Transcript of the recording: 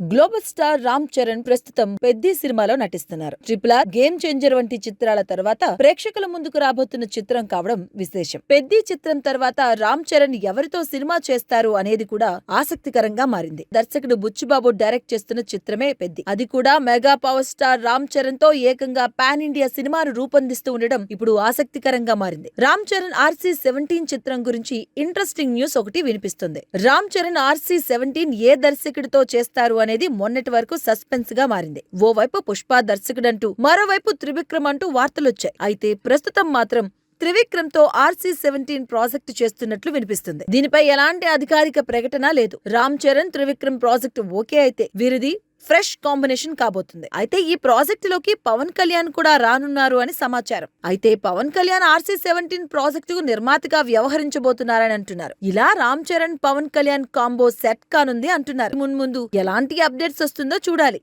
Global star Ram Charan ప్రస్తుతం పెద్ది సినిమాలో నటిస్తున్నారు. ట్రిపుల్ ఆర్ గేమ్ చేంజర్ వంటి చిత్రాల తర్వాత ప్రేక్షకుల ముందుకు రాబోతున్న చిత్రం కావడం విశేషం. పెద్ది చిత్రం తర్వాత రామ్ చరణ్ ఎవరితో సినిమా చేస్తారు అనేది కూడా ఆసక్తికరంగా మారింది. దర్శకుడు బుచ్చిబాబు డైరెక్ట్ చేస్తున్న చిత్రమే పెద్ది. అది కూడా మెగా పవర్ స్టార్ రామ్ చరణ్తో ఏకంగా పాన్ ఇండియా సినిమాను రూపొందిస్తూ ఉండడం ఇప్పుడు ఆసక్తికరంగా మారింది. రామ్ చరణ్ ఆర్సీ సెవెంటీన్ చిత్రం గురించి ఇంట్రెస్టింగ్ న్యూస్ ఒకటి వినిపిస్తుంది. రామ్ చరణ్ ఆర్సీ సెవెంటీన్ ఏ దర్శకుడితో చేస్తారు అనేది మొన్నటి వరకు సస్పెన్స్గా మారింది ఓవైపు పుష్ప దర్శకుడంటూ మరోవైపు త్రివిక్రమ్ అంటూ వార్తలొచ్చాయి. అయితే ప్రస్తుతం మాత్రం త్రివిక్రమ్తో ఆర్సీ సెవెంటీన్ ప్రాజెక్టు చేస్తున్నట్లు వినిపిస్తుంది. దీనిపై ఎలాంటి అధికారిక ప్రకటన లేదు. రామ్ చరణ్ త్రివిక్రమ్ ప్రాజెక్టు ఓకే అయితే వీరిది ఫ్రెష్ కాంబినేషన్ కాబోతుంది. అయితే ఈ ప్రాజెక్టులోకి పవన్ కళ్యాణ్ కూడా రానున్నారు అని సమాచారం. అయితే పవన్ కళ్యాణ్ ఆర్సీ సెవెంటీన్ ప్రాజెక్టుకు నిర్మాతగా వ్యవహరించబోతున్నారని అంటున్నారు. ఇలా రామ్ చరణ్ పవన్ కళ్యాణ్ కాంబో సెట్ కానుంది అంటున్నారు. మున్ముందు ఎలాంటి అప్డేట్స్ వస్తుందో చూడాలి.